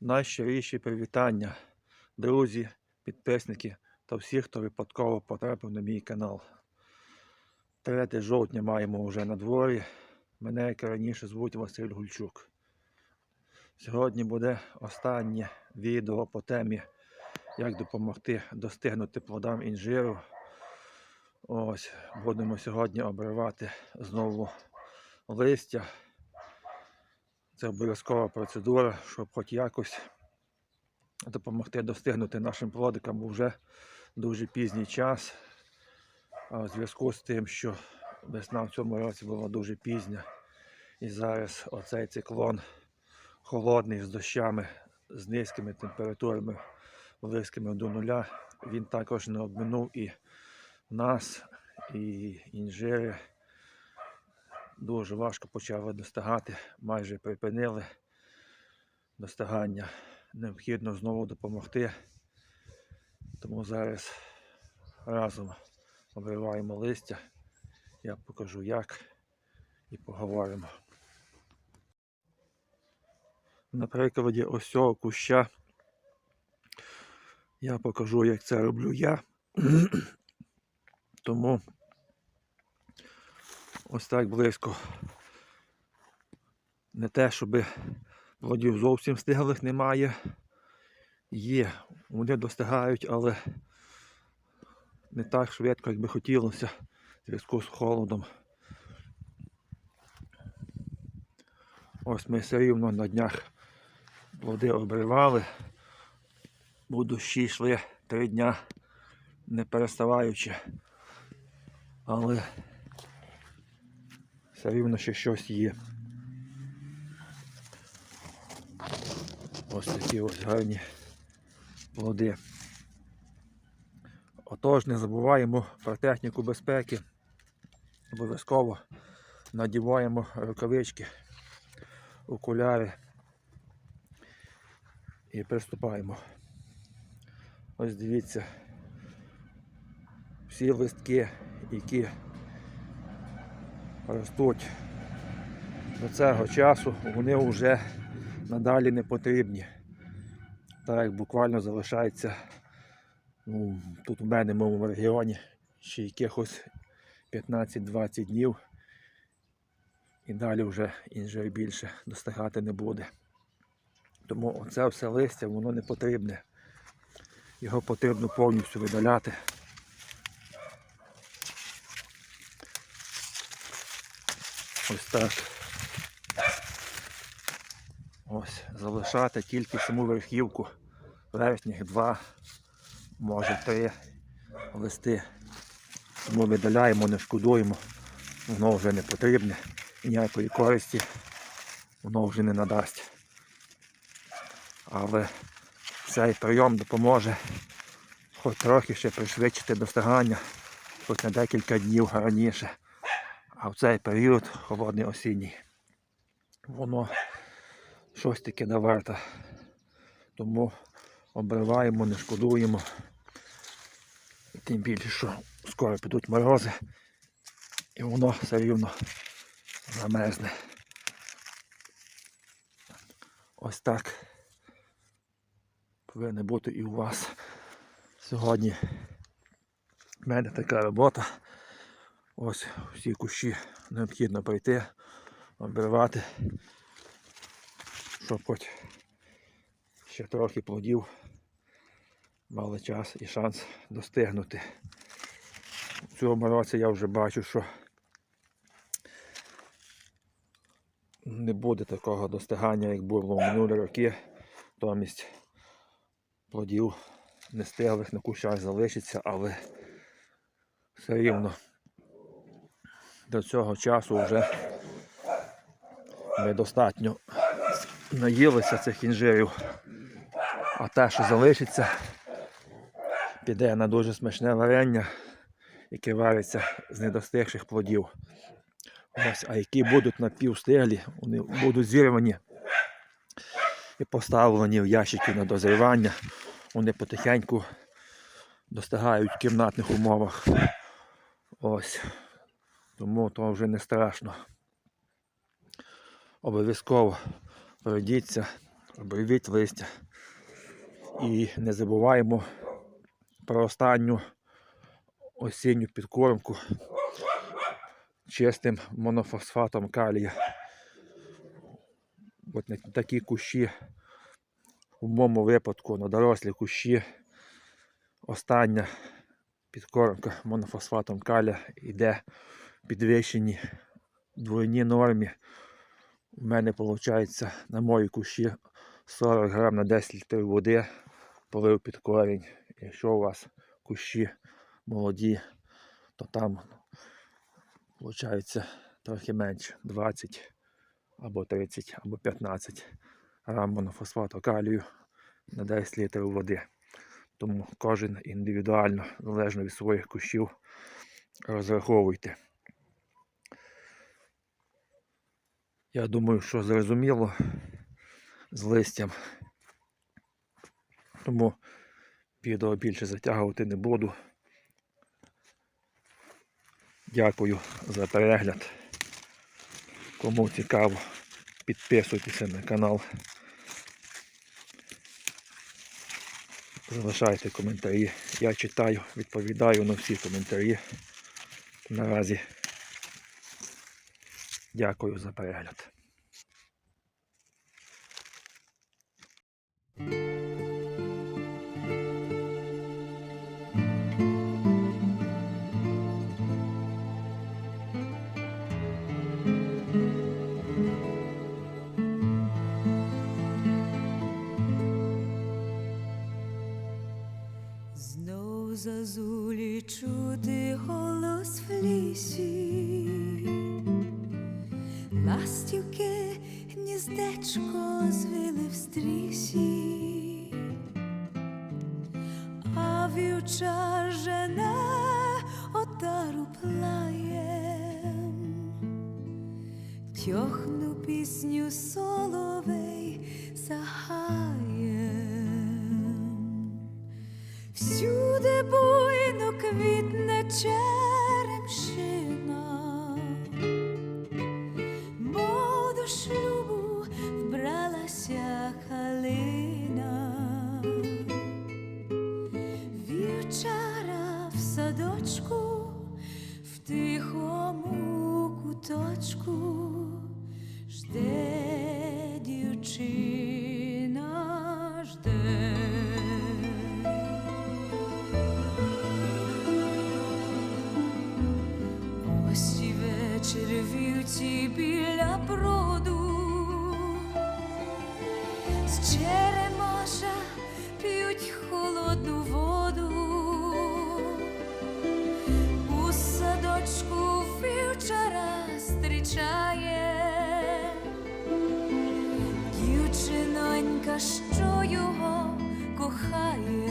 Найщиріші привітання, друзі, підписники та всі, хто випадково потрапив на мій канал. 3 жовтня маємо вже на дворі. Мене, як і раніше, звуть Василь Гульчук. Сьогодні буде останнє відео по темі, як допомогти достигнути плодам інжиру. Ось, будемо сьогодні обривати знову листя. Це обов'язкова процедура, щоб хоч якось допомогти достигнути нашим плодикам, вже дуже пізній час. А в зв'язку з тим, що весна в цьому році була дуже пізня. І зараз оцей циклон холодний з дощами, з низькими температурами, близькими до нуля, він також не обминув і нас, і інжири дуже важко почали достигати, майже припинили достигання. Необхідно знову допомогти. Тому зараз разом обриваємо листя. Я покажу як і поговоримо. На прикладі ось цього куща я покажу, як це роблю я. Тому ось так близько. Не те, щоб плодів зовсім стиглих немає. Є, вони достигають, але не так швидко, як би хотілося в зв'язку з холодом. Ось ми все рівно на днях плоди обривали. Бо дощі йшли три дня не переставаючи. Але все рівно ще щось є. Ось такі ось гарні плоди. Отож, не забуваємо про техніку безпеки. Обов'язково надіваємо рукавички, окуляри і приступаємо. Ось дивіться, всі листки, які ростуть до цього часу, вони вже надалі не потрібні. Так як буквально залишається ну, тут у мене в моєму регіоні ще якихось 15-20 днів. І далі вже інжир більше достигати не буде. Тому оце все листя воно не потрібне. Його потрібно повністю видаляти. Ось так. Ось, залишати тільки саму верхівку. Верхніх два, може три листи. Тому видаляємо, не шкодуємо. Воно вже не потрібне. Ніякої користі воно вже не надасть. Але цей прийом допоможе хоч трохи ще пришвидшити достигання, хоч на декілька днів раніше. А в цей період холодний осінній, воно щось таке не варте. Тому обриваємо, не шкодуємо. І тим більше, що скоро підуть морози і воно все рівно замерзне. Ось так повинна бути і у вас. Сьогодні в мене така робота. Ось всі кущі необхідно пройти, обривати, щоб хоч ще трохи плодів мали час і шанс достигнути. У цьому році я вже бачу, що не буде такого достигання, як було в минулі роки. Томість плодів нестиглих на кущах залишиться, але все рівно до цього часу вже ми достатньо наїлися цих інжирів. А те, що залишиться, піде на дуже смачне варення, яке вариться з недостигших плодів. Ось, а які будуть напівстиглі, вони будуть зірвані і поставлені в ящики на дозрівання. Вони потихеньку достигають в кімнатних умовах. Ось. Тому то вже не страшно. Обов'язково пройдіться, обривіть листя. І не забуваємо про останню осінню підкормку чистим монофосфатом калія. От такі кущі, в моєму випадку, на дорослі кущі, остання підкормка монофосфатом калія йде підвищені двойні нормі. У мене виходить на мої кущі 40 грам на 10 літрів води полив під корінь. Якщо у вас кущі молоді, то там виходить трохи менше 20 або 30, або 15 грам монофосфату калію на 10 літрів води. Тому кожен індивідуально, залежно від своїх кущів, розраховуйте. Я думаю, що зрозуміло з листям. Тому відео більше затягувати не буду. Дякую за перегляд. Кому цікаво, підписуйтеся на канал. Залишайте коментарі. Я читаю, відповідаю на всі коментарі. Наразі дякую за перегляд. Знов зазулі стрісі, а вівчар жене отару плаєм, тьохну пісню соловей за. Всюди буйно квітне черемшина, садочку, в тихому куточку жде дівчина, жде. Ось і вечір вівці біля броду, з дівчинонька, що його кохає.